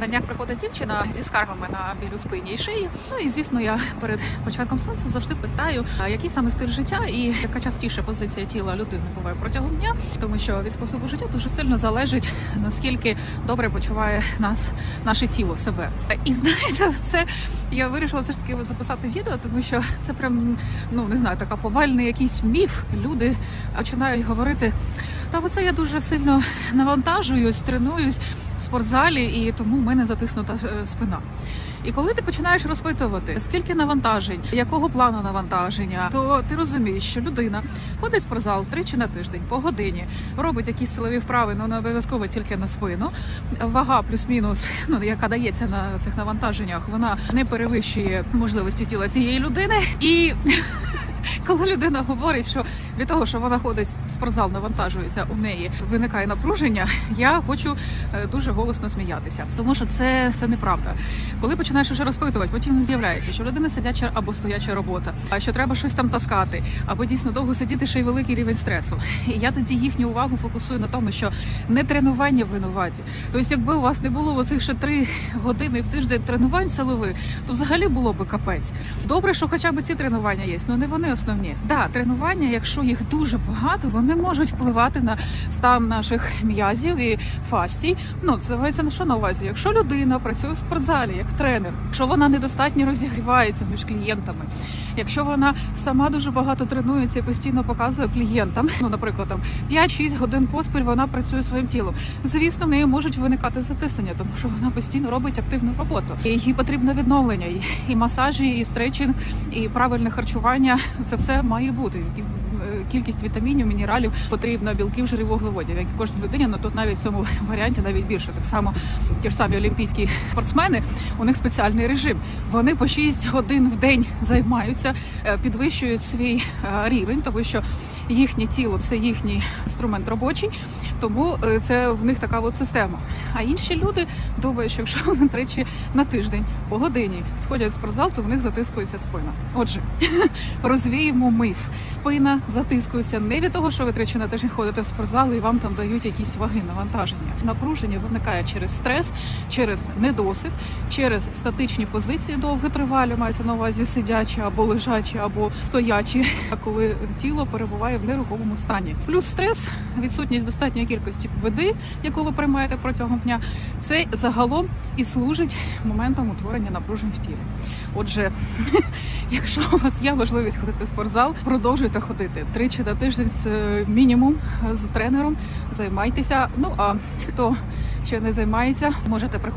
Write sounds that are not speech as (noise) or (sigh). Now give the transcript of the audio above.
На днях приходить дівчина зі скаргами на біль у спині і шиї. Ну і звісно, я перед початком сеансу завжди питаю, який саме стиль життя і яка частіше позиція тіла людини буває протягом дня, тому що від способу життя дуже сильно залежить наскільки добре почуває нас наше тіло себе. І знаєте, це я вирішила все ж таки записати відео, тому що це прям ну не знаю, така повальний якийсь міф. Люди починають говорити. Та оце я дуже сильно навантажуюсь, тренуюсь спортзалі, і тому в мене затиснута е, спина. І коли ти починаєш розпитувати, скільки навантажень, якого плану навантаження, то ти розумієш, що людина ходить в спортзал тричі на тиждень по годині, робить якісь силові вправи, ну не обов'язково тільки на спину. Вага плюс-мінус, (laughs) ну яка дається на цих навантаженнях, вона не перевищує можливості тіла цієї людини і. (laughs) Коли людина говорить, що від того, що вона ходить спортзал, навантажується у неї, виникає напруження. (laughs) Я хочу е, дуже голосно сміятися, тому що це, це неправда. Коли починаєш вже розпитувати, потім з'являється, що людина сидяча або стояча робота, а що треба щось там таскати, або дійсно довго сидіти ще й великий рівень стресу. І я тоді їхню увагу фокусую на тому, що не тренування винуваті. Тобто, якби у вас не було оцих ще три години в тиждень тренувань силових, то взагалі було би капець. Добре, що хоча б ці тренування є, але не вони основні. Да, тренування, якщо їх дуже багато, вони можуть впливати на стан наших м'язів і фастій. Ну це мається на що на увазі? Якщо людина працює в спортзалі як тренер, якщо вона недостатньо розігрівається між клієнтами, якщо вона сама дуже багато тренується і постійно показує клієнтам, ну наприклад, там 5-6 годин поспіль вона працює своїм тілом. Звісно, в неї можуть виникати затиснення, тому що вона постійно робить активну роботу. Їй потрібно відновлення, і, масажі, і стречинг, і правильне харчування. Це все має бути. Кількість вітамінів, мінералів потрібно білків, жирів, вуглеводів, як і кожній людині. Ну тут навіть в цьому (laughs) варіанті навіть більше. Так само ті ж самі олімпійські спортсмени. У них спеціальний режим. Вони по 6 годин в день займаються, е, підвищують свій е, рівень, тому що їхнє тіло це їхній інструмент робочий, тому е, це в них така от система. А інші люди думають, що якщо вони тричі на тиждень по годині сходять в спортзал, то в них затискується спина. Отже, (laughs) розвіємо миф. Спина затискується не від того, що ви тричі на тиждень ходите в спортзал і вам там дають якісь ваги навантаження. Напруження виникає через стрес, через недосип, через статичні позиції довготривалі, мається на увазі сидячі або лежачі, або стоячі, а коли тіло перебуває в нерухомому стані. Плюс стрес, відсутність достатньої кількості води, яку ви приймаєте протягом дня, це загалом і служить моментом утворення напружень в тілі. Отже, (laughs) якщо у вас є можливість ходити в спортзал, продовжуйте ходити тричі на тиждень з е, мінімум з тренером. Займайтеся. Ну а хто ще не займається, можете приходити.